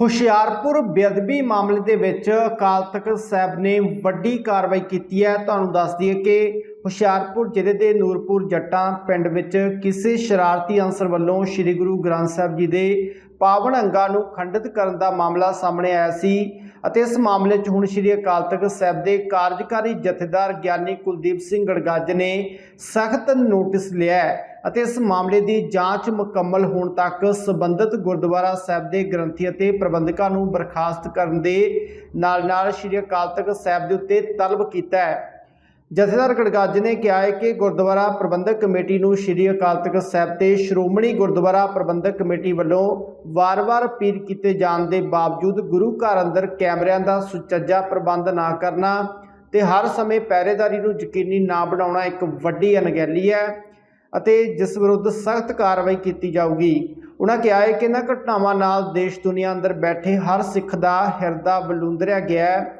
ਹੁਸ਼ਿਆਰਪੁਰ ਬੇਅਦਬੀ ਮਾਮਲੇ ਦੇ ਵਿੱਚ ਅਕਾਲ ਤਖਤ ਸਾਹਿਬ ਨੇ ਵੱਡੀ ਕਾਰਵਾਈ ਕੀਤੀ ਹੈ। ਤੁਹਾਨੂੰ ਦੱਸ ਦਈਏ ਕਿ ਹੁਸ਼ਿਆਰਪੁਰ ਜ਼ਿਲ੍ਹੇ ਦੇ ਨੂਰਪੁਰ ਜੱਟਾਂ ਪਿੰਡ ਵਿੱਚ ਕਿਸੇ ਸ਼ਰਾਰਤੀ ਅਨਸਰ ਵੱਲੋਂ ਸ੍ਰੀ ਗੁਰੂ ਗ੍ਰੰਥ ਸਾਹਿਬ ਜੀ ਦੇ ਪਾਵਨ ਅੰਗਾਂ ਨੂੰ ਖੰਡਿਤ ਕਰਨ ਦਾ ਮਾਮਲਾ ਸਾਹਮਣੇ ਆਇਆ ਸੀ ਅਤੇ ਇਸ ਮਾਮਲੇ 'ਚ ਹੁਣ ਸ੍ਰੀ ਅਕਾਲ ਤਖਤ ਸਾਹਿਬ ਦੇ ਕਾਰਜਕਾਰੀ ਜਥੇਦਾਰ ਗਿਆਨੀ ਕੁਲਦੀਪ ਸਿੰਘ ਗੜਗੱਜ ਨੇ ਸਖਤ ਨੋਟਿਸ ਲਿਆ ਅਤੇ ਇਸ ਮਾਮਲੇ ਦੀ ਜਾਂਚ ਮੁਕੰਮਲ ਹੋਣ ਤੱਕ ਸਬੰਧਤ ਗੁਰਦੁਆਰਾ ਸਾਹਿਬ ਦੇ ਗ੍ਰੰਥੀ ਅਤੇ ਪ੍ਰਬੰਧਕਾਂ ਨੂੰ ਬਰਖਾਸਤ ਕਰਨ ਦੇ ਨਾਲ-ਨਾਲ ਸ੍ਰੀ ਅਕਾਲ ਤਖਤ ਸਾਹਿਬ ਦੇ ਉੱਤੇ ਤਲਬ ਕੀਤਾ ਹੈ। ਜਥੇਦਾਰ ਗੜਗੱਜ ਨੇ ਕਿਹਾ ਹੈ ਕਿ ਗੁਰਦੁਆਰਾ ਪ੍ਰਬੰਧਕ ਕਮੇਟੀ ਨੂੰ ਸ੍ਰੀ ਅਕਾਲ ਤਖਤ ਸਾਹਿਬ ਤੇ ਸ਼੍ਰੋਮਣੀ ਗੁਰਦੁਆਰਾ ਪ੍ਰਬੰਧਕ ਕਮੇਟੀ ਵੱਲੋਂ ਵਾਰ-ਵਾਰ ਅਪੀਲ ਕੀਤੇ ਜਾਣ ਦੇ ਬਾਵਜੂਦ ਗੁਰੂ ਘਰ ਅੰਦਰ ਕੈਮਰਿਆਂ ਦਾ ਸੁਚੱਜਾ ਪ੍ਰਬੰਧ ਨਾ ਕਰਨਾ ਤੇ ਹਰ ਸਮੇਂ ਪਹਿਰੇਦਾਰੀ ਨੂੰ ਯਕੀਨੀ ਨਾ ਬਣਾਉਣਾ ਇੱਕ ਵੱਡੀ ਅਣਗਹਿਲੀ ਹੈ ਅਤੇ ਜਿਸ ਵਿਰੁੱਧ ਸਖਤ ਕਾਰਵਾਈ ਕੀਤੀ ਜਾਊਗੀ। ਉਹਨਾਂ ਕਿਹਾ ਹੈ ਕਿ ਇਹਨਾਂ ਘਟਨਾਵਾਂ ਨਾਲ ਦੇਸ਼ ਦੁਨੀਆ ਅੰਦਰ ਬੈਠੇ ਹਰ ਸਿੱਖ ਦਾ ਹਿਰਦਾ ਬਲੂੰਦਰਿਆ ਗਿਆ ਹੈ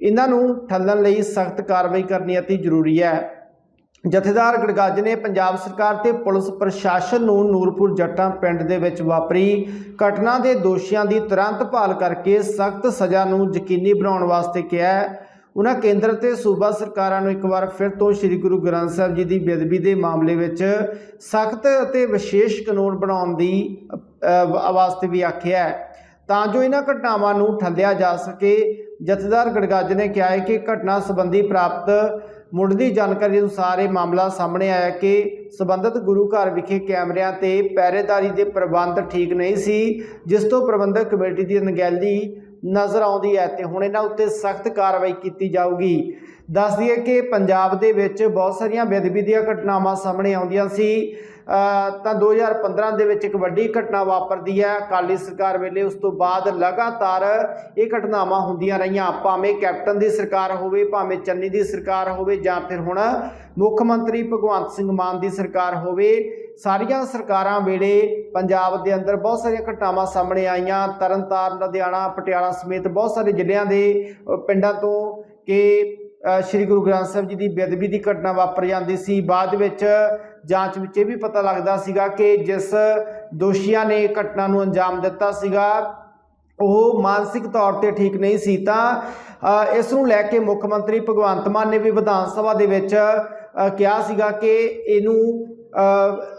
ਇਹਨਾਂ ਨੂੰ ਠੱਲਣ ਲਈ ਸਖਤ ਕਾਰਵਾਈ ਕਰਨੀ ਅਤੀ ਜ਼ਰੂਰੀ ਹੈ। ਜਥੇਦਾਰ ਗੜਗੱਜ ਨੇ ਪੰਜਾਬ ਸਰਕਾਰ ਤੇ ਪੁਲਿਸ ਪ੍ਰਸ਼ਾਸਨ ਨੂੰ ਨੂਰਪੁਰ ਜੱਟਾਂ ਪਿੰਡ ਦੇ ਵਿੱਚ ਵਾਪਰੀ ਘਟਨਾ ਦੇ ਦੋਸ਼ੀਆਂ ਦੀ ਤੁਰੰਤ ਭਾਲ ਕਰਕੇ ਸਖਤ ਸਜ਼ਾ ਨੂੰ ਯਕੀਨੀ ਬਣਾਉਣ ਵਾਸਤੇ ਕਿਹਾ ਹੈ। ਉਹਨਾਂ ਕੇਂਦਰ ਤੇ ਸੂਬਾ ਸਰਕਾਰਾਂ ਨੂੰ ਇੱਕ ਵਾਰ ਫਿਰ ਤੋਂ ਸ੍ਰੀ ਗੁਰੂ ਗ੍ਰੰਥ ਸਾਹਿਬ ਜੀ ਦੀ ਬੇਅਦਬੀ ਦੇ ਮਾਮਲੇ ਵਿੱਚ ਸਖਤ ਅਤੇ ਵਿਸ਼ੇਸ਼ ਕਾਨੂੰਨ ਬਣਾਉਣ ਦੀ ਵਾਸਤੇ ਵੀ ਆਖਿਆ ਤਾਂ ਜੋ ਇਹਨਾਂ ਘਟਨਾਵਾਂ ਨੂੰ ਠੱਲਿਆ ਜਾ ਸਕੇ ਜਥੇਦਾਰ ਗੜਗੱਜ ਨੇ ਕਿਹਾ ਹੈ ਕਿ ਘਟਨਾ ਸੰਬੰਧੀ ਪ੍ਰਾਪਤ ਮੁੱਢਲੀ ਜਾਣਕਾਰੀ ਅਨੁਸਾਰ ਇਹ ਮਾਮਲਾ ਸਾਹਮਣੇ ਆਇਆ ਕਿ ਸਬੰਧਤ ਗੁਰੂ ਘਰ ਵਿਖੇ ਕੈਮਰਿਆਂ ਤੇ ਪਹਿਰੇਦਾਰੀ ਦੇ ਪ੍ਰਬੰਧ ਠੀਕ ਨਹੀਂ ਸੀ, ਜਿਸ ਤੋਂ ਪ੍ਰਬੰਧਕ ਕਮੇਟੀ ਦੀ ਅਣਗਹਿਲੀ ਨਜ਼ਰ ਆਉਂਦੀ ਹੈ ਤੇ ਹੁਣ ਇਹਨਾਂ ਉੱਤੇ ਸਖਤ ਕਾਰਵਾਈ ਕੀਤੀ ਜਾਊਗੀ। ਦੱਸ ਦਈਏ ਕਿ ਪੰਜਾਬ ਦੇ ਵਿੱਚ ਬਹੁਤ ਸਾਰੀਆਂ ਬੇਅਦਬੀ ਦੀਆਂ ਘਟਨਾਵਾਂ ਸਾਹਮਣੇ ਆਉਂਦੀਆਂ ਸੀ। ਤਾਂ 2015 ਦੇ ਵਿੱਚ ਇੱਕ ਵੱਡੀ ਘਟਨਾ ਵਾਪਰਦੀ ਹੈ। ਅਕਾਲੀ ਸਰਕਾਰ ਵੇਲੇ ਉਸ ਤੋਂ ਬਾਅਦ ਲਗਾਤਾਰ ਇਹ ਘਟਨਾਵਾਂ ਹੁੰਦੀਆਂ ਰਹੀਆਂ। ਭਾਵੇਂ ਕੈਪਟਨ ਦੀ ਸਰਕਾਰ ਹੋਵੇ, ਭਾਵੇਂ ਚੰਨੀ ਦੀ ਸਰਕਾਰ ਹੋਵੇ ਜਾਂ ਫਿਰ ਹੁਣ ਮੁੱਖ ਮੰਤਰੀ ਭਗਵੰਤ ਸਿੰਘ ਮਾਨ ਦੀ ਸਰਕਾਰ ਹੋਵੇ, ਸਾਰੀਆਂ ਸਰਕਾਰਾਂ ਵੇਲੇ ਪੰਜਾਬ ਦੇ ਅੰਦਰ ਬਹੁਤ ਸਾਰੀਆਂ ਘਟਨਾਵਾਂ ਸਾਹਮਣੇ ਆਈਆਂ। ਤਰਨਤਾਰਨ, ਲੁਧਿਆਣਾ, ਪਟਿਆਲਾ ਸਮੇਤ ਬਹੁਤ ਸਾਰੇ ਜ਼ਿਲ੍ਹਿਆਂ ਦੇ ਪਿੰਡਾਂ ਤੋਂ ਕਿ ਸ਼੍ਰੀ ਗੁਰੂ ਗ੍ਰੰਥ ਸਾਹਿਬ ਜੀ ਦੀ ਬੇਅਦਬੀ ਦੀ ਘਟਨਾ ਵਾਪਰ ਜਾਂਦੀ ਸੀ। ਬਾਅਦ ਵਿੱਚ ਜਾਂਚ ਵਿੱਚ ਇਹ ਵੀ ਪਤਾ ਲੱਗਦਾ ਸੀਗਾ ਕਿ ਜਿਸ ਦੋਸ਼ੀਆਂ ਨੇ ਘਟਨਾ ਨੂੰ ਅੰਜਾਮ ਦਿੱਤਾ ਸੀਗਾ, ਉਹ ਮਾਨਸਿਕ ਤੌਰ ਤੇ ਠੀਕ ਨਹੀਂ ਸੀ ਤਾਂ ਇਸ ਨੂੰ ਲੈ ਕੇ ਮੁੱਖ ਮੰਤਰੀ ਭਗਵੰਤ ਮਾਨ ਨੇ ਵੀ ਵਿਧਾਨ ਸਭਾ ਦੇ ਵਿੱਚ ਕਿਹਾ ਸੀਗਾ ਕਿ ਇਹਨੂੰ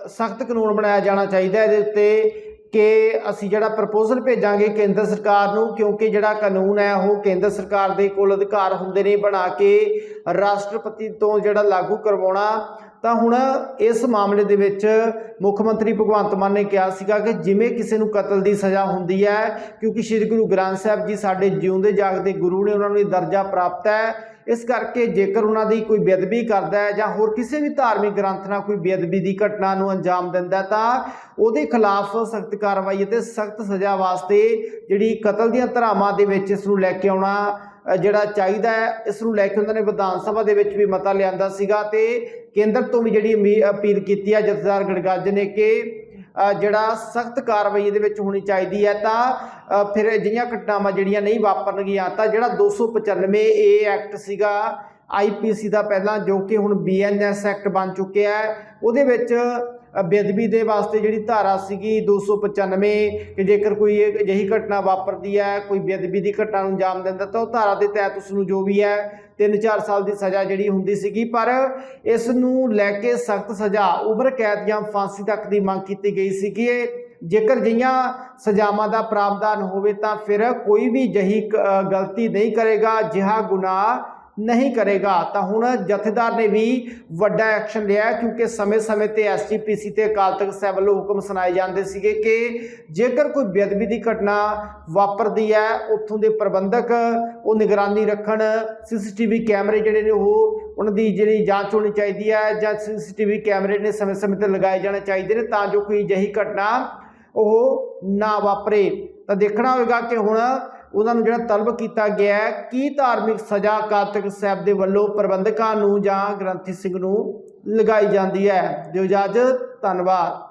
ਸਖਤ ਕਾਨੂੰਨ ਬਣਾਇਆ ਜਾਣਾ ਚਾਹੀਦਾ ਇਹਦੇ ਉੱਤੇ ਕਿ ਅਸੀਂ ਜਿਹੜਾ ਪ੍ਰਪੋਜ਼ਲ ਭੇਜਾਂਗੇ ਕੇਂਦਰ ਸਰਕਾਰ ਨੂੰ, ਕਿਉਂਕਿ ਜਿਹੜਾ ਕਾਨੂੰਨ ਹੈ ਉਹ ਕੇਂਦਰ ਸਰਕਾਰ ਦੇ ਕੋਲ ਅਧਿਕਾਰ ਹੁੰਦੇ ਨੇ ਬਣਾ ਕੇ ਰਾਸ਼ਟਰਪਤੀ ਤੋਂ ਜਿਹੜਾ ਲਾਗੂ ਕਰਵਾਉਣਾ ਤਾਂ ਹੁਣ ਇਸ ਮਾਮਲੇ ਦੇ ਵਿੱਚ ਮੁੱਖ ਮੰਤਰੀ ਭਗਵੰਤ ਮਾਨ ਨੇ ਕਿਹਾ ਸੀਗਾ ਕਿ ਜਿਵੇਂ ਕਿਸੇ ਨੂੰ ਕਤਲ ਦੀ ਸਜ਼ਾ ਹੁੰਦੀ ਹੈ, ਕਿਉਂਕਿ ਸ੍ਰੀ ਗੁਰੂ ਗ੍ਰੰਥ ਸਾਹਿਬ ਜੀ ਸਾਡੇ ਜਿਉਂਦੇ ਜਾਗਦੇ ਗੁਰੂ ਨੇ ਉਹਨਾਂ ਨੂੰ ਇਹ ਦਰਜਾ ਪ੍ਰਾਪਤ ਹੈ। ਇਸ ਕਰਕੇ ਜੇਕਰ ਉਹਨਾਂ ਦੀ ਕੋਈ ਬੇਅਦਬੀ ਕਰਦਾ ਹੈ ਜਾਂ ਹੋਰ ਕਿਸੇ ਵੀ ਧਾਰਮਿਕ ਗ੍ਰੰਥ ਨਾਲ ਕੋਈ ਬੇਅਦਬੀ ਦੀ ਘਟਨਾ ਨੂੰ ਅੰਜਾਮ ਦਿੰਦਾ ਤਾਂ ਉਹਦੇ ਖਿਲਾਫ ਸਖਤ ਕਾਰਵਾਈ ਅਤੇ ਸਖਤ ਸਜ਼ਾ ਵਾਸਤੇ ਜਿਹੜੀ ਕਤਲ ਦੀਆਂ ਧਾਰਾਵਾਂ ਦੇ ਵਿੱਚ ਇਸ ਨੂੰ ਲੈ ਕੇ ਆਉਣਾ ਜਿਹੜਾ ਚਾਹੀਦਾ ਹੈ, ਇਸ ਨੂੰ ਲੈ ਕੇ ਉਹਨਾਂ ਨੇ ਵਿਧਾਨ ਸਭਾ ਦੇ ਵਿੱਚ ਵੀ ਮਤਾ ਲਿਆਂਦਾ ਸੀਗਾ ਤੇ ਕੇਂਦਰ ਤੋਂ ਵੀ ਜਿਹੜੀ ਅਮੀ- ਅਪੀਲ ਕੀਤੀ ਹੈ ਜਥੇਦਾਰ ਗੜਗੱਜ ਨੇ ਕਿ ਜਿਹੜਾ ਸਖਤ ਕਾਰਵਾਈ ਇਹਦੇ ਵਿੱਚ ਹੋਣੀ ਚਾਹੀਦੀ ਹੈ ਤਾਂ ਫਿਰ ਅਜਿਹੀਆਂ ਘਟਨਾਵਾਂ ਜਿਹੜੀਆਂ ਨਹੀਂ ਵਾਪਰਨਗੀਆਂ ਤਾਂ ਜਿਹੜਾ 295 ਏ ਐਕਟ ਸੀਗਾ ਆਈਪੀਸੀ ਦਾ ਪਹਿਲਾਂ ਜੋ ਕਿ ਹੁਣ ਬੀਐਨਐਸ ਐਕਟ ਬਣ ਚੁੱਕਿਆ ਹੈ। ਉਹਦੇ ਵਿੱਚ ਬੇਅਦਬੀ ਦੇ ਵਾਸਤੇ ਜਿਹੜੀ ਧਾਰਾ ਸੀਗੀ 295 ਕਿ ਜੇਕਰ ਕੋਈ ਇਹ ਅਜਿਹੀ ਘਟਨਾ ਵਾਪਰਦੀ ਹੈ, ਕੋਈ ਬੇਅਦਬੀ ਦੀ ਘਟਨਾ ਨੂੰ ਅੰਜਾਮ ਦਿੰਦਾ, ਤਾਂ ਉਹ ਧਾਰਾ ਦੇ ਤਹਿਤ ਉਸ ਨੂੰ ਜੋ ਵੀ ਹੈ 3-4 ਸਾਲ ਦੀ ਸਜ਼ਾ ਜਿਹੜੀ ਹੁੰਦੀ ਸੀਗੀ। ਪਰ ਇਸ ਨੂੰ ਲੈ ਕੇ ਸਖਤ ਸਜ਼ਾ ਉਮਰ ਕੈਦ ਜਾਂ ਫਾਂਸੀ ਤੱਕ ਦੀ ਮੰਗ ਕੀਤੀ ਗਈ ਸੀਗੀ। ਜੇਕਰ ਜਿਹੀਆਂ ਸਜ਼ਾਵਾਂ ਦਾ ਪ੍ਰਾਵਧਾਨ ਹੋਵੇ ਤਾਂ ਫਿਰ ਕੋਈ ਵੀ ਜਹੀ ਗਲਤੀ ਨਹੀਂ ਕਰੇਗਾ। ਜਿਹਾ ਗੁਨਾਹ ਨਹੀਂ ਕਰੇਗਾ। ਤਾਂ ਹੁਣ ਜਥੇਦਾਰ ਨੇ ਵੀ ਵੱਡਾ ਐਕਸ਼ਨ ਲਿਆ ਕਿਉਂਕਿ ਸਮੇਂ-ਸਮੇਂ ਤੇ ਐਸਜੀਪੀਸੀ ਤੇ ਅਕਾਲ ਤਖਤ ਸਾਹਿਬ ਵੱਲੋਂ ਹੁਕਮ ਸੁਣਾਏ ਜਾਂਦੇ ਸੀਗੇ ਕਿ ਜੇਕਰ ਕੋਈ ਬੇਅਦਬੀ ਦੀ ਘਟਨਾ ਵਾਪਰਦੀ ਹੈ, ਉੱਥੋਂ ਦੇ ਪ੍ਰਬੰਧਕ ਉਹ ਨਿਗਰਾਨੀ ਰੱਖਣ ਸੀਸੀਟੀਵੀ ਕੈਮਰੇ ਜਿਹੜੇ ਨੇ ਉਹ ਉਹਨਾਂ ਦੀ ਜਿਹੜੀ ਜਾਂਚ ਹੋਣੀ ਚਾਹੀਦੀ ਹੈ ਜਾਂ ਸੀਸੀਟੀਵੀ ਕੈਮਰੇ ਨੇ ਸਮੇਂ-ਸਮੇਂ ਤੇ ਲਗਾਏ ਜਾਣੇ ਚਾਹੀਦੇ ਨੇ ਤਾਂ ਜੋ ਕੋਈ ਅਜਿਹੀ ਘਟਨਾ ਉਹ ਨਾ ਵਾਪਰੇ। ਤਾਂ ਦੇਖਣਾ ਹੋਵੇਗਾ ਕਿ ਹੁਣ ਉਹਨਾਂ ਨੂੰ ਜਿਹੜਾ ਤਲਬ ਕੀਤਾ ਗਿਆ ਹੈ, ਕੀ ਧਾਰਮਿਕ ਸਜ਼ਾ ਅਕਾਲ ਸਾਹਿਬ ਦੇ ਵੱਲੋਂ ਪ੍ਰਬੰਧਕਾਂ ਨੂੰ ਜਾਂ ਗ੍ਰੰਥੀ ਸਿੰਘ ਨੂੰ ਲਗਾਈ ਜਾਂਦੀ ਹੈ? ਦਿਓ ਇਜਾਜ਼ਤ ਧੰਨਵਾਦ।